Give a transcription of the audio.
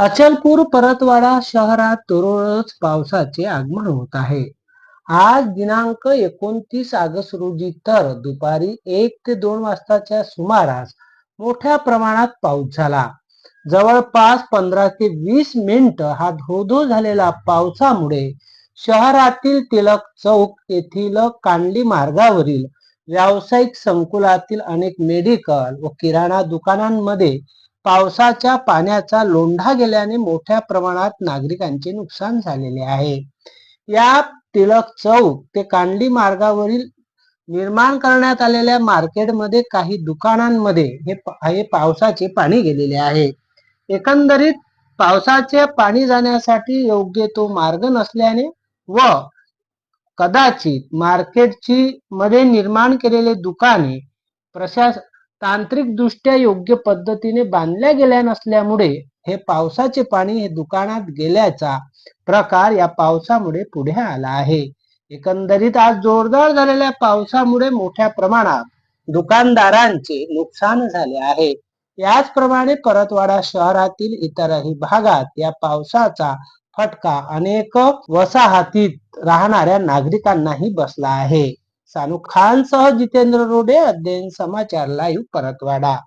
अचलपूर परतवाडा शहरात दररोज पावसाचे आगमन होत आहे. आज दिनांक एकोणतीस ऑगस्ट रोजी तर दुपारी एक ते दोन वाजताच्या सुमारास मोठ्या प्रमाणात पाऊस झाला. जवळपास पंधरा ते वीस मिनिट हा धोधो झालेला पावसामुळे शहरातील तिलक चौक येथील कांडली मार्गावरील व्यावसायिक संकुलातील अनेक मेडिकल व किराणा दुकानांमध्ये पावसाच्या पाण्याचा लोंढा गेल्याने मोठ्या प्रमाणात नागरिकांचे नुकसान झालेले आहे. या टिळक चौक ते कांडी मार्गावरील निर्माण करण्यात आलेल्या मार्केटमध्ये काही दुकानांमध्ये हे हे पावसाचे पाणी गेलेले आहे. एकंदरीत पावसाचे पाणी जाण्यासाठी योग्य तो मार्ग नसल्याने व कदाचित मार्केटची मध्ये निर्माण केलेले दुकाने प्रशास तांत्रिकदृष्ट्या योग्य पद्धतीने बांधल्या गेल्या नसल्यामुळे हे पावसाचे पाणी हे दुकानात गेल्याचा प्रकार या पावसामुळे पुढे आला आहे. एकंदरीत आज जोरदार झालेल्या पावसामुळे मोठ्या प्रमाणात दुकानदारांचे नुकसान झाले आहे. याचप्रमाणे परतवाडा शहरातील इतरही भागात या पावसाचा फटका अनेक वसाहतीत राहणाऱ्या नागरिकांनाही बसला आहे. શાહરૂખ ખાન સહ જીતેન્દ્ર રોડે અધ્યયન સમાચાર લાઈવ પરતવાડા